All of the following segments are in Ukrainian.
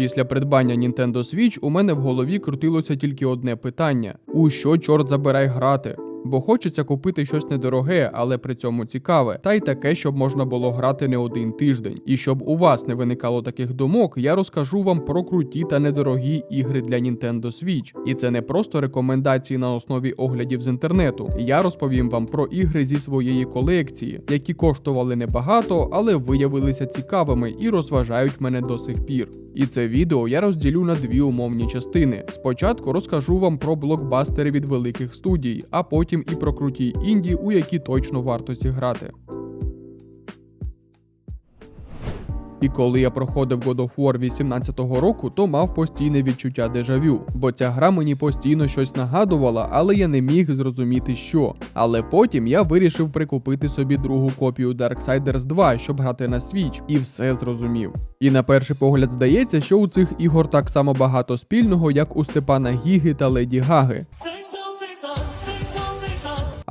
Після придбання Nintendo Switch у мене в голові крутилося тільки одне питання: у що чорт забирай грати? Бо хочеться купити щось недороге, але при цьому цікаве, та й таке, щоб можна було грати не один тиждень. І щоб у вас не виникало таких думок, я розкажу вам про круті та недорогі ігри для Nintendo Switch. І це не просто рекомендації на основі оглядів з інтернету. Я розповім вам про ігри зі своєї колекції, які коштували небагато, але виявилися цікавими і розважають мене до сих пір. І це відео я розділю на дві умовні частини. Спочатку розкажу вам про блокбастери від великих студій, а потім і про круті інді, у які точно варто зіграти. І коли я проходив God of War 18-го року, то мав постійне відчуття дежавю, бо ця гра мені постійно щось нагадувала, але я не міг зрозуміти що. Але потім я вирішив прикупити собі другу копію Darksiders 2, щоб грати на Switch, і все зрозумів. І на перший погляд здається, що у цих ігор так само багато спільного, як у Степана Гіги та Леді Гаги.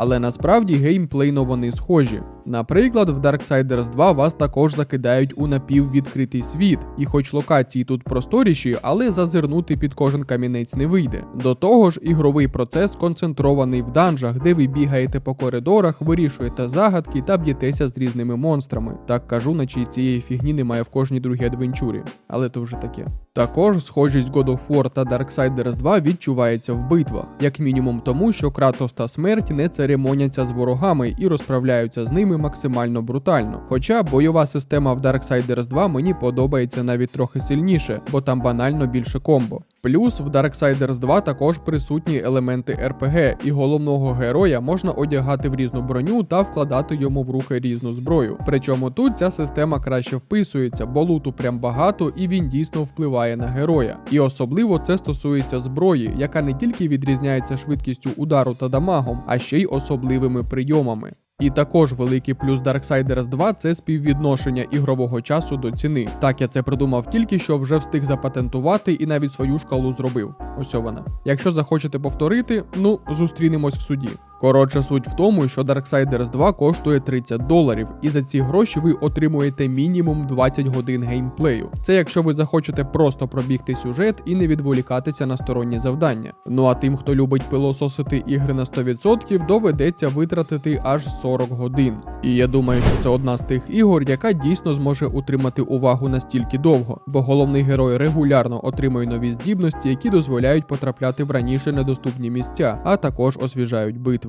Але насправді геймплейно вони схожі. Наприклад, в Darksiders 2 вас також закидають у напіввідкритий світ, і хоч локації тут просторіші, але зазирнути під кожен камінець не вийде. До того ж, ігровий процес концентрований в данжах, де ви бігаєте по коридорах, вирішуєте загадки та б'єтеся з різними монстрами. Так кажу, наче цієї фігні немає в кожній другій адвенчурі, але то вже таке. Також схожість God of War та Darksiders 2 відчувається в битвах, як мінімум тому, що Кратос та смерть не церемоняться з ворогами і розправляються з ними максимально брутально. Хоча бойова система в Darksiders 2 мені подобається навіть трохи сильніше, бо там банально більше комбо. Плюс в Darksiders 2 також присутні елементи RPG, і головного героя можна одягати в різну броню та вкладати йому в руки різну зброю. Причому тут ця система краще вписується, бо луту прям багато і він дійсно впливає на героя. І особливо це стосується зброї, яка не тільки відрізняється швидкістю удару та дамагом, а ще й особливими прийомами. І також великий плюс Darksiders 2 це співвідношення ігрового часу до ціни. Так я це придумав тільки що вже встиг запатентувати і навіть свою шкалу зробив. Ось вона. Якщо захочете повторити, ну зустрінемось в суді. Коротше, суть в тому, що Darksiders 2 коштує 30 доларів, і за ці гроші ви отримуєте мінімум 20 годин геймплею. Це якщо ви захочете просто пробігти сюжет і не відволікатися на сторонні завдання. Ну а тим, хто любить пилососити ігри на 100%, доведеться витратити аж 40 годин. І я думаю, що це одна з тих ігор, яка дійсно зможе утримати увагу настільки довго, бо головний герой регулярно отримує нові здібності, які дозволяють потрапляти в раніше недоступні місця, а також освіжають битви.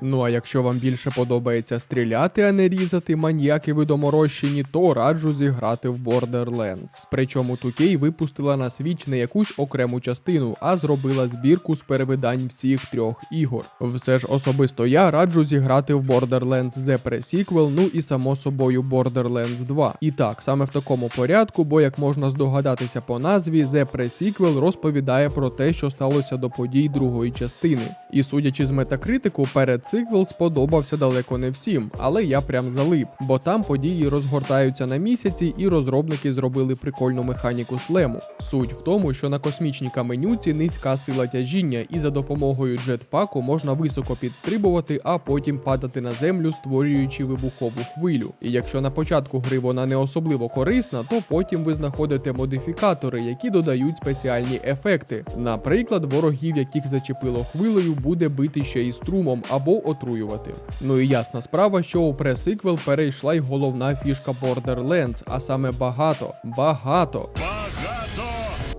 Ну а якщо вам більше подобається стріляти, а не різати маньяки ви доморощені, то раджу зіграти в Borderlands. Причому 2K випустила на Switch не якусь окрему частину, а зробила збірку з перевидань всіх трьох ігор. Все ж особисто я раджу зіграти в Borderlands The Pre-Sequel, ну і само собою Borderlands 2. І так, саме в такому порядку, бо як можна здогадатися по назві, The Pre-Sequel розповідає про те, що сталося до подій другої частини. І судячи з метакритику, перед сиквел сподобався далеко не всім, але я прям залип, бо там події розгортаються на місяці, і розробники зробили прикольну механіку слему. Суть в тому, що на космічній каменюці низька сила тяжіння, і за допомогою джетпаку можна високо підстрибувати, а потім падати на землю, створюючи вибухову хвилю. І якщо на початку гри вона не особливо корисна, то потім ви знаходите модифікатори, які додають спеціальні ефекти. Наприклад, ворогів, яких зачепило хвилею, буде бити ще й струмом або отруювати. Ну і ясна справа, що у пресиквел перейшла й головна фішка Borderlands, а саме багато, багато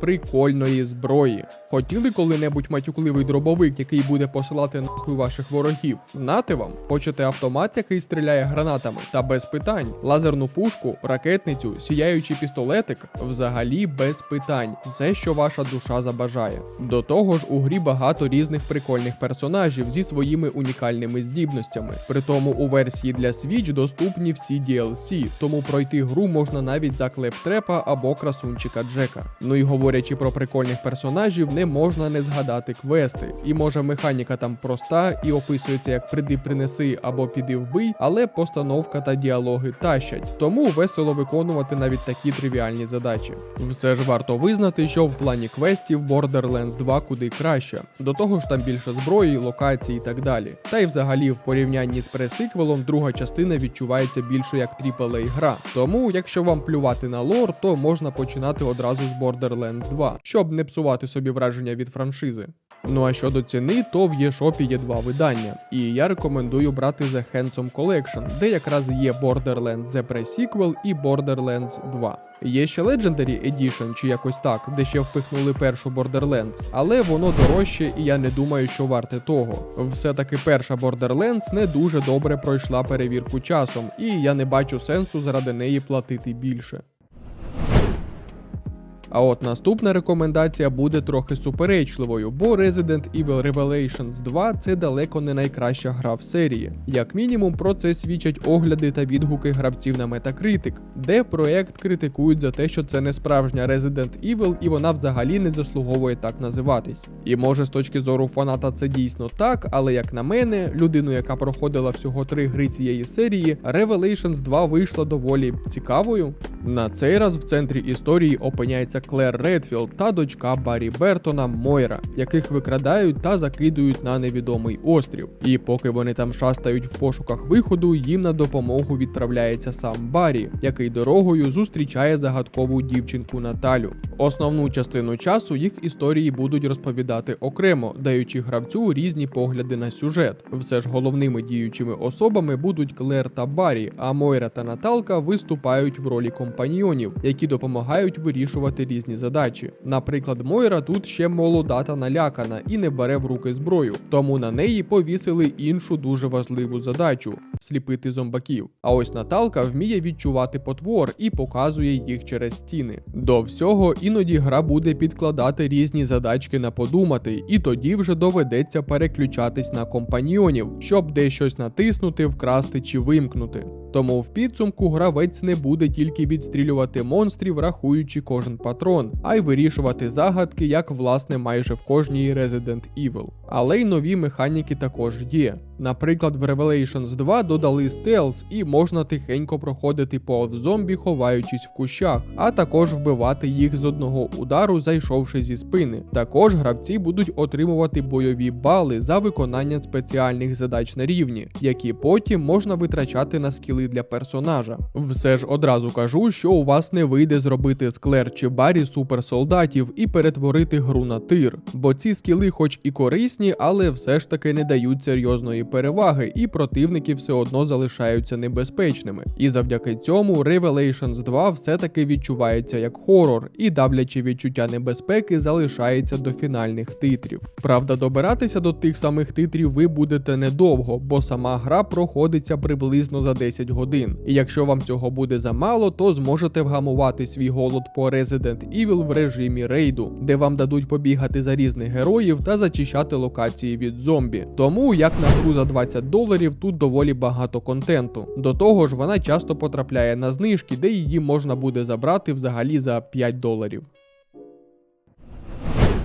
прикольної зброї. Хотіли коли-небудь матюкливий дробовик, який буде посилати нахуй ваших ворогів? Нати вам? Хочете автомат, який стріляє гранатами? Та без питань. Лазерну пушку, ракетницю, сіяючий пістолетик взагалі без питань. Все, що ваша душа забажає. До того ж, у грі багато різних прикольних персонажів зі своїми унікальними здібностями. Притому у версії для Switch доступні всі DLC, тому пройти гру можна навіть за клептрепа або красунчика Джека. Ну і говорячи говорячи про прикольних персонажів, не можна не згадати квести. І може механіка там проста і описується як приди принеси або піди вбий, але постановка та діалоги тащать. Тому весело виконувати навіть такі тривіальні задачі. Все ж варто визнати, що в плані квестів Borderlands 2 куди краще. До того ж там більше зброї, локацій і так далі. Та й взагалі в порівнянні з пресиквелом друга частина відчувається більше як AAA гра. Тому, якщо вам плювати на лор, то можна починати одразу з Borderlands 2, щоб не псувати собі враження від франшизи. Ну а щодо ціни, то в eShop є два видання, і я рекомендую брати The Handsome Collection, де якраз є Borderlands The Pre-Sequel і Borderlands 2. Є ще Legendary Edition чи якось так, де ще впихнули першу Borderlands, але воно дорожче, і я не думаю, що варте того. Все-таки перша Borderlands не дуже добре пройшла перевірку часом, і я не бачу сенсу заради неї платити більше. А от наступна рекомендація буде трохи суперечливою, бо Resident Evil Revelations 2 це далеко не найкраща гра в серії. Як мінімум, про це свідчать огляди та відгуки гравців на Metacritic, де проект критикують за те, що це не справжня Resident Evil і вона взагалі не заслуговує так називатись. І може з точки зору фаната це дійсно так, але як на мене, людину, яка проходила всього три гри цієї серії, Revelations 2 вийшла доволі цікавою. На цей раз в центрі історії опиняється Клер Редфілд та дочка Баррі Бертона Мойра, яких викрадають та закидують на невідомий острів. І поки вони там шастають в пошуках виходу, їм на допомогу відправляється сам Баррі, який дорогою зустрічає загадкову дівчинку Наталю. Основну частину часу їх історії будуть розповідати окремо, даючи гравцю різні погляди на сюжет. Все ж головними діючими особами будуть Клер та Баррі, а Мойра та Наталка виступають в ролі компаньйонів, які допомагають вирішувати різні задачі. Наприклад, Мойра тут ще молода та налякана і не бере в руки зброю, тому на неї повісили іншу дуже важливу задачу сліпити зомбаків. А ось Наталка вміє відчувати потвор і показує їх через стіни. До всього іноді гра буде підкладати різні задачки на подумати, і тоді вже доведеться переключатись на компаньйонів, щоб десь щось натиснути, вкрасти чи вимкнути. Тому в підсумку гравець не буде тільки відстрілювати монстрів, рахуючи кожен патрон, а й вирішувати загадки, як власне майже в кожній Resident Evil. Але й нові механіки також є. Наприклад, в Revelations 2 додали стелс і можна тихенько проходити повз зомбі, ховаючись в кущах, а також вбивати їх з одного удару, зайшовши зі спини. Також гравці будуть отримувати бойові бали за виконання спеціальних задач на рівні, які потім можна витрачати на скіли для персонажа. Все ж одразу кажу, що у вас не вийде зробити з Клер чи Барі суперсолдатів і перетворити гру на тир, бо ці скіли, хоч і корисні, але все ж таки не дають серйозної переваги, і противники все одно залишаються небезпечними. І завдяки цьому Revelations 2 все-таки відчувається як хорор, і давляче відчуття небезпеки залишається до фінальних титрів. Правда, добиратися до тих самих титрів ви будете недовго, бо сама гра проходиться приблизно за 10 годин. І якщо вам цього буде замало, то зможете вгамувати свій голод по Resident Evil в режимі рейду, де вам дадуть побігати за різних героїв та зачищати локації від зомбі. Тому як на гру за 20 доларів тут доволі багато контенту. До того ж, вона часто потрапляє на знижки, де її можна буде забрати взагалі за 5 доларів.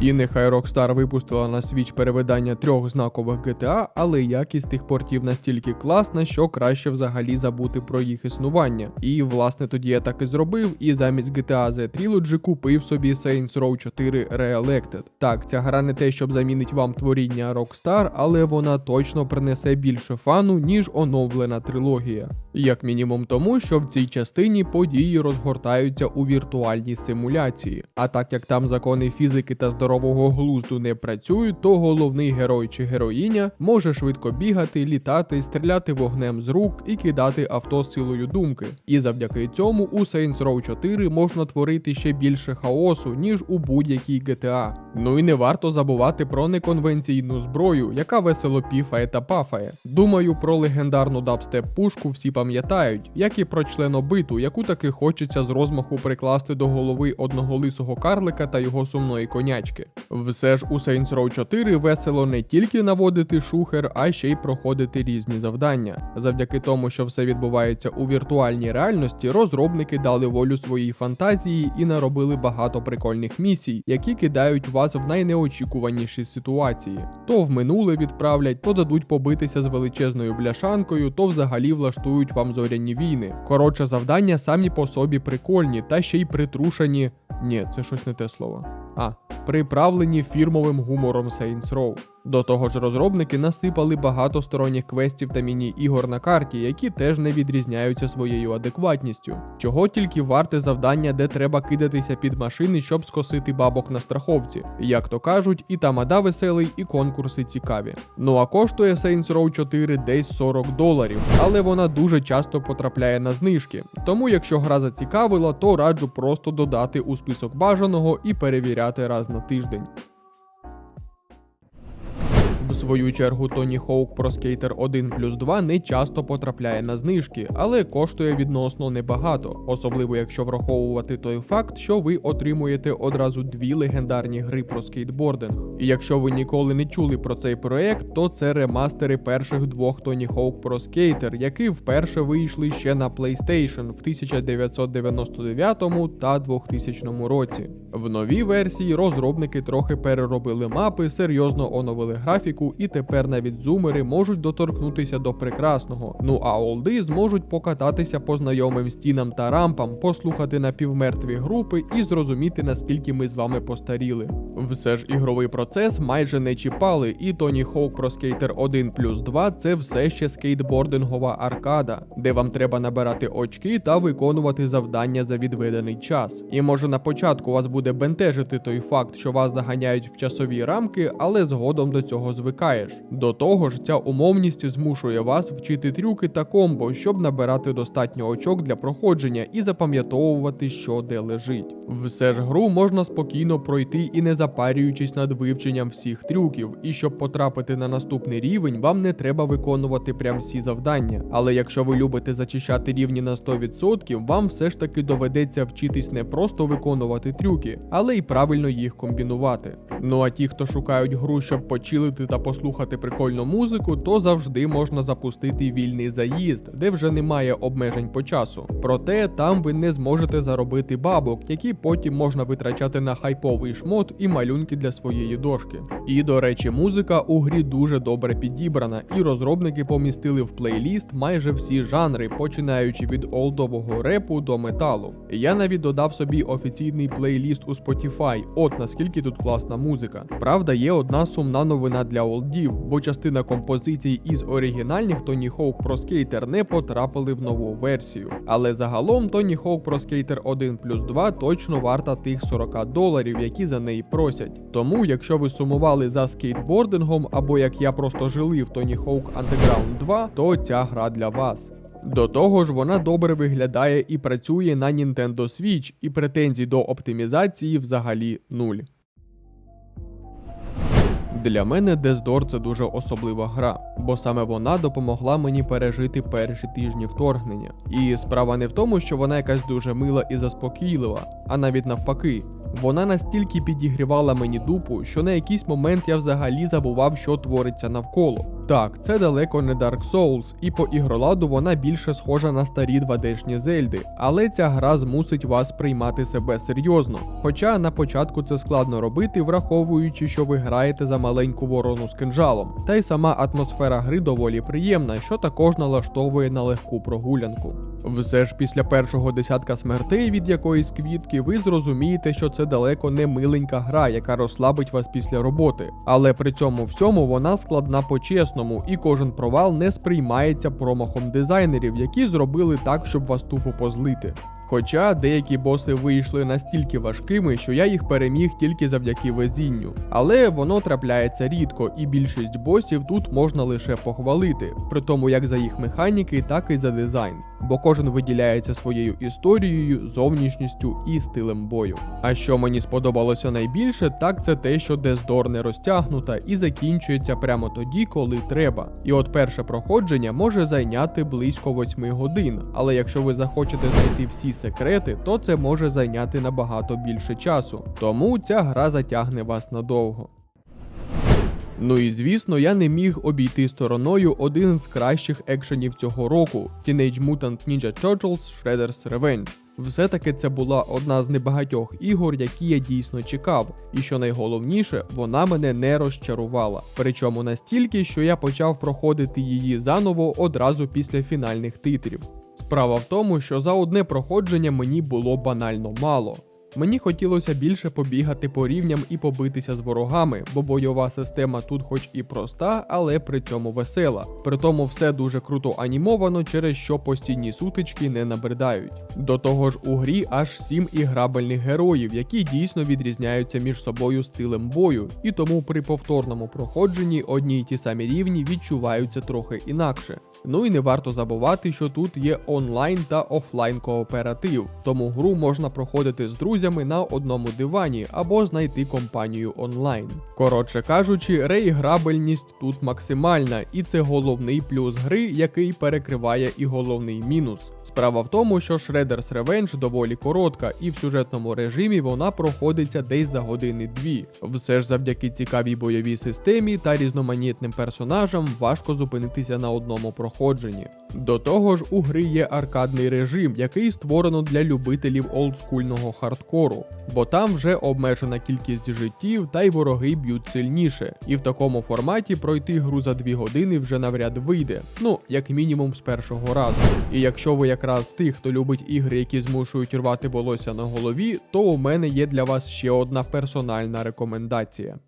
І нехай Rockstar випустила на Switch перевидання трьох знакових GTA, але якість тих портів настільки класна, що краще взагалі забути про їх існування. І власне тоді я так і зробив, і замість GTA The Trilogy купив собі Saints Row 4 Re-Elected. Так, ця гра не те, щоб замінить вам творіння Rockstar, але вона точно принесе більше фану, ніж оновлена трилогія. Як мінімум тому, що в цій частині події розгортаються у віртуальній симуляції. А так як там закони фізики та здорового глузду не працюють, то головний герой чи героїня може швидко бігати, літати, стріляти вогнем з рук і кидати авто силою думки. І завдяки цьому у Saints Row 4 можна творити ще більше хаосу, ніж у будь-якій GTA. Ну і не варто забувати про неконвенційну зброю, яка весело піфає та пафає. Думаю, про легендарну дабстеп пушку всі пам'ятають, як і про членобиту, яку таки хочеться з розмаху прикласти до голови одного лисого карлика та його сумної конячки. Все ж у Saints Row 4 весело не тільки наводити шухер, а ще й проходити різні завдання. Завдяки тому, що все відбувається у віртуальній реальності, розробники дали волю своїй фантазії і наробили багато прикольних місій, які кидають вас в найнеочікуваніші ситуації. То в минуле відправлять, то дадуть побитися з величезною бляшанкою, то взагалі влаштують вам зоряні війни. Коротше, завдання самі по собі прикольні та ще й притрушені. Ні, це щось не те слово. А, приправлені фірмовим гумором Saints Row. До того ж, розробники насипали багато сторонніх квестів та міні-ігор на карті, які теж не відрізняються своєю адекватністю. Чого тільки варте завдання, де треба кидатися під машини, щоб скосити бабок на страховці. Як то кажуть, і тамада веселий, і конкурси цікаві. Ну а коштує Saints Row 4 десь 40 доларів, але вона дуже часто потрапляє на знижки. Тому, якщо гра зацікавила, то раджу просто додати у список бажаного і перевіряти раз на тиждень. Свою чергу Tony Hawk Pro Skater 1 плюс 2 не часто потрапляє на знижки, але коштує відносно небагато, особливо якщо враховувати той факт, що ви отримуєте одразу дві легендарні гри про скейтбординг. І якщо ви ніколи не чули про цей проект, то це ремастери перших двох Tony Hawk Pro Skater, які вперше вийшли ще на PlayStation в 1999 та 2000 році. В новій версії розробники трохи переробили мапи, серйозно оновили графіку, і тепер навіть зумери можуть доторкнутися до прекрасного. Ну а олди зможуть покататися по знайомим стінам та рампам, послухати напівмертві групи і зрозуміти, наскільки ми з вами постаріли. Все ж ігровий процес майже не чіпали, і Tony Hawk Pro Skater 1 плюс 2 це все ще скейтбордингова аркада, де вам треба набирати очки та виконувати завдання за відведений час. І може на початку вас буде бентежити той факт, що вас заганяють в часові рамки, але згодом до цього звикаєш. До того ж, ця умовність змушує вас вчити трюки та комбо, щоб набирати достатньо очок для проходження і запам'ятовувати, що де лежить. Все ж гру можна спокійно пройти і не запарюючись над вивченням всіх трюків. І щоб потрапити на наступний рівень, вам не треба виконувати прям всі завдання. Але якщо ви любите зачищати рівні на 100%, вам все ж таки доведеться вчитись не просто виконувати трюки, але й правильно їх комбінувати. Ну а ті, хто шукають гру, щоб почилити та послухати прикольну музику, то завжди можна запустити вільний заїзд, де вже немає обмежень по часу. Проте там ви не зможете заробити бабок, які потім можна витрачати на хайповий шмот і малюнки для своєї дошки. І до речі, музика у грі дуже добре підібрана, і розробники помістили в плейліст майже всі жанри, починаючи від олдового репу до металу. Я навіть додав собі офіційний плейліст у Spotify, от наскільки тут класна музика. Правда, є одна сумна новина для олдів, бо частина композицій із оригінальних Tony Hawk Pro Skater не потрапили в нову версію. Але загалом Tony Hawk Pro Skater 1 плюс 2 точно варта тих 40 доларів, які за неї просять. Тому, якщо ви сумували за скейтбордингом, або як я просто жили в Tony Hawk Underground 2, то ця гра для вас. До того ж, вона добре виглядає і працює на Nintendo Switch, і претензій до оптимізації взагалі нуль. Для мене Дездор це дуже особлива гра, бо саме вона допомогла мені пережити перші тижні вторгнення. І справа не в тому, що вона якась дуже мила і заспокійлива, а навіть навпаки. Вона настільки підігрівала мені дупу, що на якийсь момент я взагалі забував, що твориться навколо. Так, це далеко не Dark Souls, і по ігроладу вона більше схожа на старі 2D-шні зельди, але ця гра змусить вас приймати себе серйозно. Хоча на початку це складно робити, враховуючи, що ви граєте за маленьку ворону з кинджалом. Та й сама атмосфера гри доволі приємна, що також налаштовує на легку прогулянку. Все ж після першого десятка смертей від якоїсь квітки, ви зрозумієте, що це далеко не миленька гра, яка розслабить вас після роботи. Але при цьому всьому вона складна по-чесному, і кожен провал не сприймається промахом дизайнерів, які зробили так, щоб вас тупо позлити. Хоча деякі боси вийшли настільки важкими, що я їх переміг тільки завдяки везінню. Але воно трапляється рідко, і більшість босів тут можна лише похвалити, при тому як за їх механіки, так і за дизайн. Бо кожен виділяється своєю історією, зовнішністю і стилем бою. А що мені сподобалося найбільше, так це те, що Дездор не розтягнута і закінчується прямо тоді, коли треба. І от перше проходження може зайняти близько 8 годин. Але якщо ви захочете знайти всі секрети, то це може зайняти набагато більше часу. Тому ця гра затягне вас надовго. Ну і звісно, я не міг обійти стороною один з кращих екшенів цього року Teenage Mutant Ninja Turtles Shredder's Revenge. Все-таки це була одна з небагатьох ігор, які я дійсно чекав, і що найголовніше, вона мене не розчарувала. Причому настільки, що я почав проходити її заново одразу після фінальних титрів. Справа в тому, що за одне проходження мені було банально мало. Мені хотілося більше побігати по рівням і побитися з ворогами, бо бойова система тут хоч і проста, але при цьому весела. При тому все дуже круто анімовано, через що постійні сутички не набридають. До того ж, у грі аж сім іграбельних героїв, які дійсно відрізняються між собою стилем бою, і тому при повторному проходженні одні й ті самі рівні відчуваються трохи інакше. Ну і не варто забувати, що тут є онлайн та офлайн кооператив, тому гру можна проходити з друзями на одному дивані або знайти компанію онлайн. Коротше кажучи, реіграбельність тут максимальна, і це головний плюс гри, який перекриває і головний мінус. Справа в тому, що Shredder's Revenge доволі коротка, і в сюжетному режимі вона проходиться десь за години-дві. Все ж завдяки цікавій бойовій системі та різноманітним персонажам важко зупинитися на одному проходженні. До того ж, у гри є аркадний режим, який створено для любителів олдскульного хардкору, бо там вже обмежена кількість життів та й вороги б'ють сильніше. І в такому форматі пройти гру за 2 години вже навряд вийде, ну як мінімум з першого разу. І якщо ви якраз тих, хто любить ігри, які змушують рвати волосся на голові, то у мене є для вас ще одна персональна рекомендація.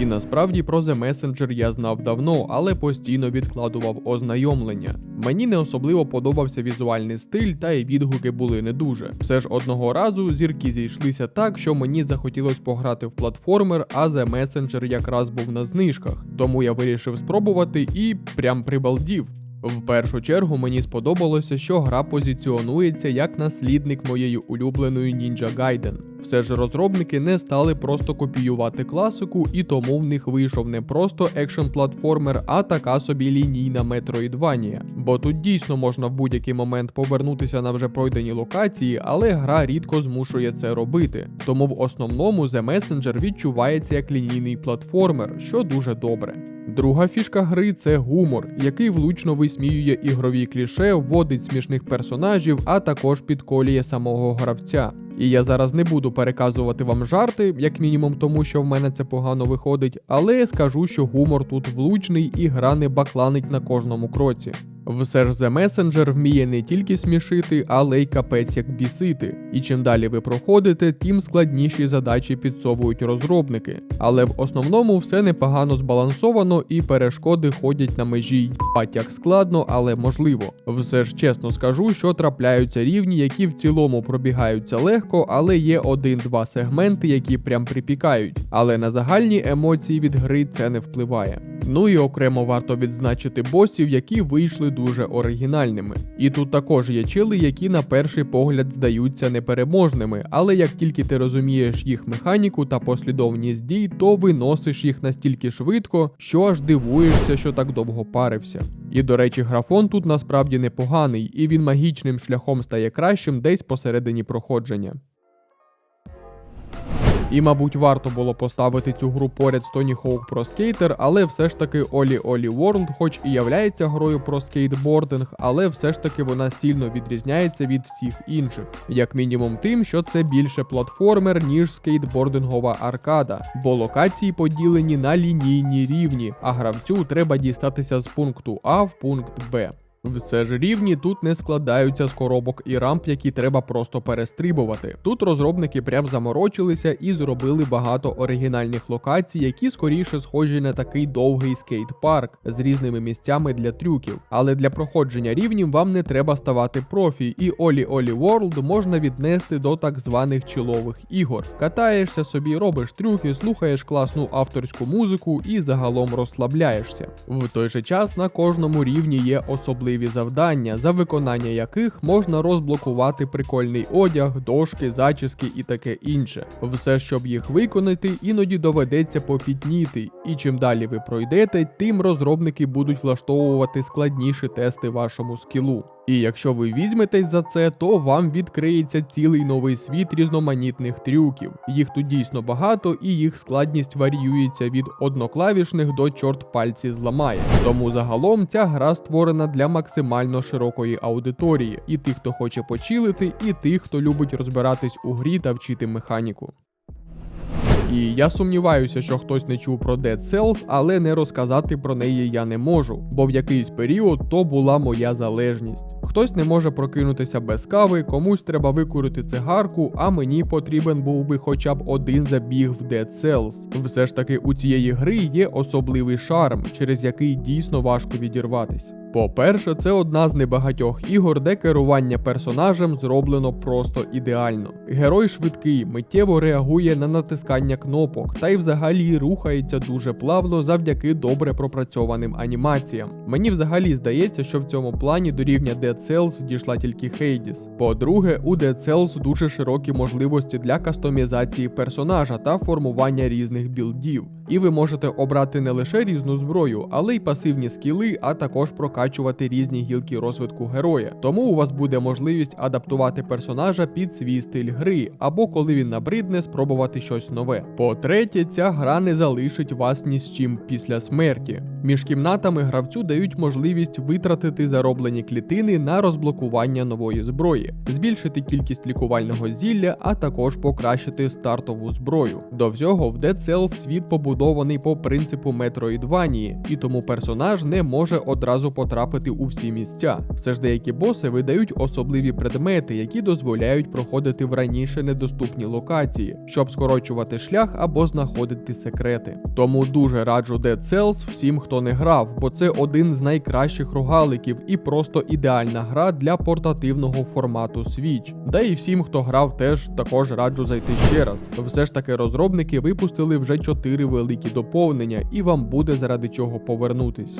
І насправді про The Messenger я знав давно, але постійно відкладував ознайомлення. Мені не особливо подобався візуальний стиль, та й відгуки були не дуже. Все ж одного разу зірки зійшлися так, що мені захотілося пограти в платформер, а The Messenger якраз був на знижках. Тому я вирішив спробувати і прям прибалдів. В першу чергу мені сподобалося, що гра позиціонується як наслідник моєї улюбленої Ninja Gaiden. Все ж розробники не стали просто копіювати класику, і тому в них вийшов не просто екшн платформер, а така собі лінійна Metroidvania. Бо тут дійсно можна в будь-який момент повернутися на вже пройдені локації, але гра рідко змушує це робити. Тому в основному The Messenger відчувається як лінійний платформер, що дуже добре. Друга фішка гри це гумор, який влучно висміює ігрові кліше, вводить смішних персонажів, а також підколює самого гравця. І я зараз не буду переказувати вам жарти, як мінімум тому, що в мене це погано виходить, але скажу, що гумор тут влучний і гра не бакланить на кожному кроці. Все ж The Messenger вміє не тільки смішити, але й капець як бісити. І чим далі ви проходите, тим складніші задачі підсовують розробники. Але в основному все непогано збалансовано і перешкоди ходять на межі «Єбать, як складно, але можливо. Все ж чесно скажу, що трапляються рівні, які в цілому пробігаються легко, але є один-два сегменти, які прям припікають. Але на загальні емоції від гри це не впливає. Ну і окремо варто відзначити босів, які вийшли дуже оригінальними. І тут також є чили, які на перший погляд здаються непереможними, але як тільки ти розумієш їх механіку та послідовність дій, то виносиш їх настільки швидко, що аж дивуєшся, що так довго парився. І до речі, графон тут насправді непоганий, і він магічним шляхом стає кращим десь посередині проходження. І, мабуть, варто було поставити цю гру поряд з Tony Hawk Pro Skater, але все ж таки Oli Oli World, хоч і являється грою про скейтбординг, але все ж таки вона сильно відрізняється від всіх інших, як мінімум тим, що це більше платформер, ніж скейтбордингова аркада, бо локації поділені на лінійні рівні, а гравцю треба дістатися з пункту А в пункт Б. Все ж рівні тут не складаються з коробок і рамп, які треба просто перестрибувати. Тут розробники прям заморочилися і зробили багато оригінальних локацій, які скоріше схожі на такий довгий скейт-парк з різними місцями для трюків. Але для проходження рівнів вам не треба ставати профі, і Олі Олі World можна віднести до так званих чилових ігор. Катаєшся собі, робиш трюки, слухаєш класну авторську музику і загалом розслабляєшся. В той же час на кожному рівні є особливі завдання, за виконання яких можна розблокувати прикольний одяг, дошки, зачіски і таке інше. Все, щоб їх виконати, іноді доведеться попітніти, і чим далі ви пройдете, тим розробники будуть влаштовувати складніші тести вашому скілу. І якщо ви візьметесь за це, то вам відкриється цілий новий світ різноманітних трюків. Їх тут дійсно багато, і їх складність варіюється від одноклавішних до чорт пальці зламає. Тому загалом ця гра створена для максимально широкої аудиторії, і тих, хто хоче почилити, і тих, хто любить розбиратись у грі та вчити механіку. І я сумніваюся, що хтось не чув про Dead Cells, але не розказати про неї я не можу, бо в якийсь період то була моя залежність. Хтось не може прокинутися без кави, комусь треба викурити цигарку, а мені потрібен був би хоча б один забіг в Dead Cells. Все ж таки у цієї гри є особливий шарм, через який дійсно важко відірватись. По-перше, це одна з небагатьох ігор, де керування персонажем зроблено просто ідеально. Герой швидкий, миттєво реагує на натискання кнопок, та й взагалі рухається дуже плавно завдяки добре пропрацьованим анімаціям. Мені взагалі здається, що в цьому плані до рівня Dead Cells дійшла тільки Хейдіс. По-друге, у Dead Cells дуже широкі можливості для кастомізації персонажа та формування різних білдів. І ви можете обрати не лише різну зброю, але й пасивні скіли, а також прокачувати різні гілки розвитку героя. Тому у вас буде можливість адаптувати персонажа під свій стиль гри, або коли він набридне, спробувати щось нове. По-третє, ця гра не залишить вас ні з чим після смерті. Між кімнатами гравцю дають можливість витратити зароблені клітини на розблокування нової зброї, збільшити кількість лікувального зілля, а також покращити стартову зброю. До всього в Dead Cells світ побудований по принципу Метроїдванії, і тому персонаж не може одразу потрапити у всі місця. Все ж деякі боси видають особливі предмети, які дозволяють проходити в раніше недоступні локації, щоб скорочувати шлях або знаходити секрети. Тому дуже раджу Dead Cells всім, хто не грав, бо це один з найкращих рогаликів і просто ідеальна гра для портативного формату Switch. Да і всім, хто грав, теж також раджу зайти ще раз. Все ж таки розробники випустили вже 4 великі доповнення, і вам буде заради чого повернутись.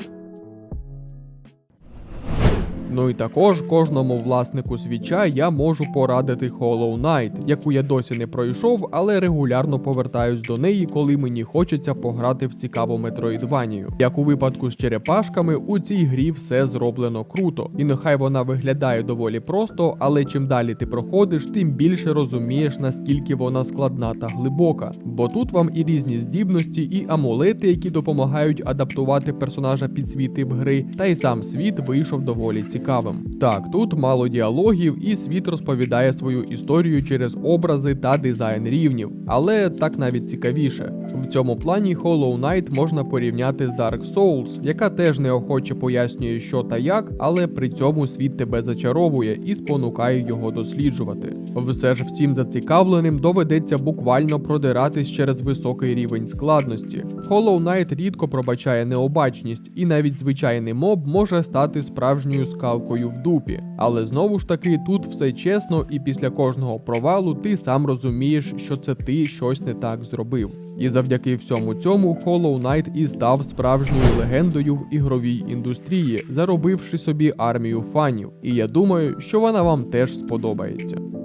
Ну і також кожному власнику свіча я можу порадити Hollow Knight, яку я досі не пройшов, але регулярно повертаюсь до неї, коли мені хочеться пограти в цікаву метроїдванію. Як у випадку з черепашками, у цій грі все зроблено круто, і нехай вона виглядає доволі просто, але чим далі ти проходиш, тим більше розумієш, наскільки вона складна та глибока. Бо тут вам і різні здібності, і амулети, які допомагають адаптувати персонажа під свій тип гри, та й сам світ вийшов доволі цікавим. Так, тут мало діалогів, і світ розповідає свою історію через образи та дизайн рівнів, але так навіть цікавіше. В цьому плані Hollow Knight можна порівняти з Dark Souls, яка теж неохоче пояснює, що та як, але при цьому світ тебе зачаровує і спонукає його досліджувати. Все ж всім зацікавленим доведеться буквально продиратись через високий рівень складності. Hollow Knight рідко пробачає необачність, і навіть звичайний моб може стати справжньою скалкою в дупі. Але знову ж таки, тут все чесно, і після кожного провалу ти сам розумієш, що це ти щось не так зробив. І завдяки всьому цьому Hollow Knight і став справжньою легендою в ігровій індустрії, заробивши собі армію фанів. І я думаю, що вона вам теж сподобається.